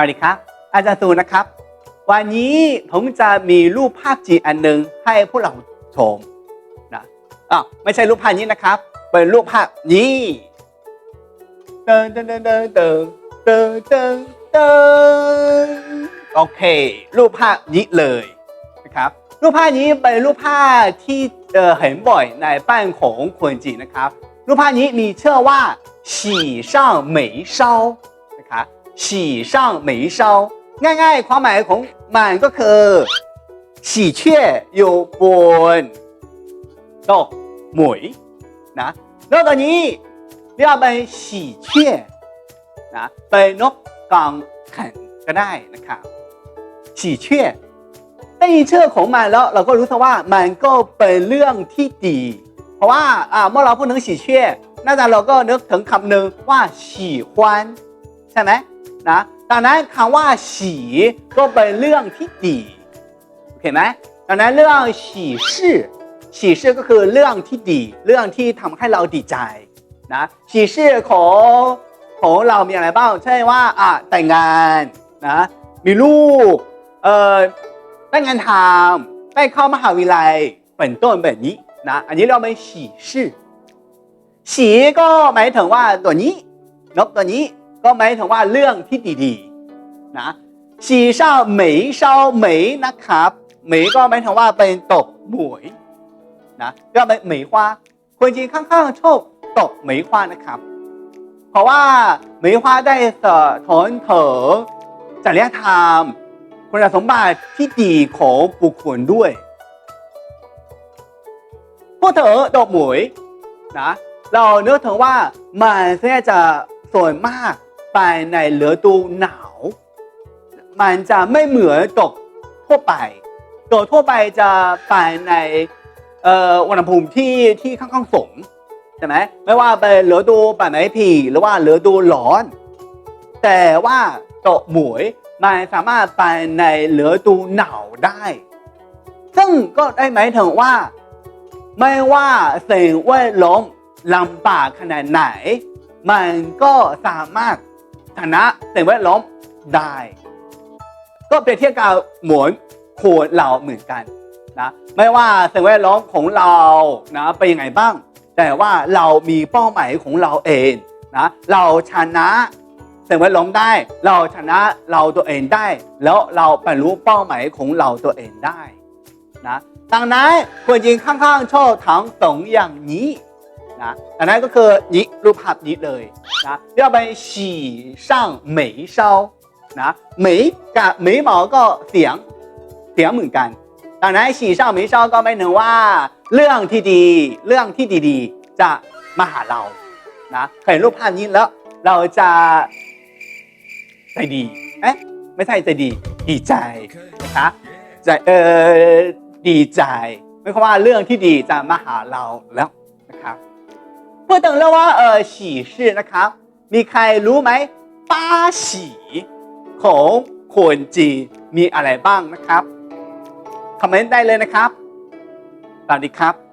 วัสดีครับ อาจารย์ตูนะครับ วันนี้ผมจะมีรูปภาพจีอันหนึ่งให้พวกเราชมนะอะไม่ใช่รูปภาพนี้นะครับ เป็นรูปภาพนี้เดินเดินเดินเดินเดินเดินเดินเดินโอเค รูปภาพนี้เลยนะครับรูปภาพนี้เป็นรูปภาพที่เออเห็นบ่อยในบ้านของคนจีนนะครับ รูปภาพนี้มีชื่อว่าฉี่ช่างเหมยเช้า ฉี่ช่างเหมยเช้าง่ายๆ ความหมายของมันก็คือฉี่เชี่ยอยู่บนดอกหมวยนะนอกจากนี้เรียกเป็นฉี่เชี่ยนะเป็นนกกางขันก็ได้นะครับฉี่เชี่ยได้ยินชื่อของมันแล้วเราก็รู้สึกว่ามันก็เป็นเรื่องที่ดี เพราะว่าอ่าเมื่อเราพูดถึงฉีเช่น่าจะเราก็นึกถึงคำหนึ่งว่าฉีฮวนใช่ไหม นะดังนั้นคำว่าฉีก็เป็นเรื่องที่ดีโอเคไหมดังนั้นเรื่องฉีชื่อฉีชื่อก็คือเรื่องที่ดี เรื่องที่ทำให้เราดีใจนะฉีชื่อของของเรามีอะไรบ้างใช่ว่าอะแต่งงานนะมีลูกเอ่อได้งานทำได้เข้ามหาวิทยาลัยเป็นต้นแบบนี้นะอันนี้เรียกว่าเป็น喜事ฉีก็หมายถึงว่าตัวนี้นกตัวนี้ ก็หมายถึงว่าเรื่องที่ดีๆนะสีเศร้าเหมยเศร้าเหมยนะครับเหมยก็หมายถึงว่าเป็นตกหมวยนะก็เป็นเหมยควาคนจีนข้างๆชอบตกเหมยควานะครับ เพราะว่าเหมยคว้าได้สะท้อนเถอจริยธรรมคุณสมบัติที่ดีของบุคคลด้วยพวกเธอดอกหมวยนะเราเนื้อถึงว่ามันแท้จะส่วนมาก ไปในฤดูหนาว มันจะไม่เหมือนดอกทั่วไปดอกทั่วไปจะไปในอุณหภูมิที่ที่ค่อนข้างสูงใช่ไหมไม่ว่าเป็นฤดูใบไม้ผลิหรือว่าฤดูร้อน แต่ว่าดอกหมวยมันสามารถไปในฤดูหนาวได้ ซึ่งก็ได้หมายถึงว่า ไม่ว่าสิ่งแวดล้อมลำบากขนาดไหน มันก็สามารถ ชนะสิ่งแวดล้อมได้ ก็เปรียบเทียบกับหมือนคนเราเหมือนกันนะไม่ว่าสิ่งแวดล้อมของเรานะเป็นยังไงบ้าง แต่ว่าเรามีเป้าหมายของเราเองนะเราชนะสิ่งแวดล้อมได้ เราชนะเราตัวเองได้ แล้วเราบรรลุเป้าหมายของเราตัวเองได้นะดังนั้นคนจริงข้างๆชอบทั้งสองอย่างนี้ นะดังนั้นก็คือนี้รูปภาพนี้เลยนะเรียกว่าเป็นฉี่ช่างเหมยเช้านะเหมยกับเหมยหมาก็เสียงเสียงเหมือนกันดังนั้นฉี่เช่าเหมยเช้าก็ไม่ถึงว่า เรื่องที่ดี เรื่องที่ดีๆ จะมาหาเรานะเห็นรูปภาพนี้แล้ว เราจะใจดีเอ๊ะไม่ใช่ใจดี ดีใจนะคะใจเออดีใจไม่ความว่าเรื่องที่ดีจะมาหาเราแล้วนะครับ พูดถึงเรื่องว่าเออฉี่是นะครับ มีใครรู้ไหมป้าฉี่ของคนจีนมีอะไรบ้างนะครับ คอมเมนต์ได้เลยนะครับสวัสดีครับ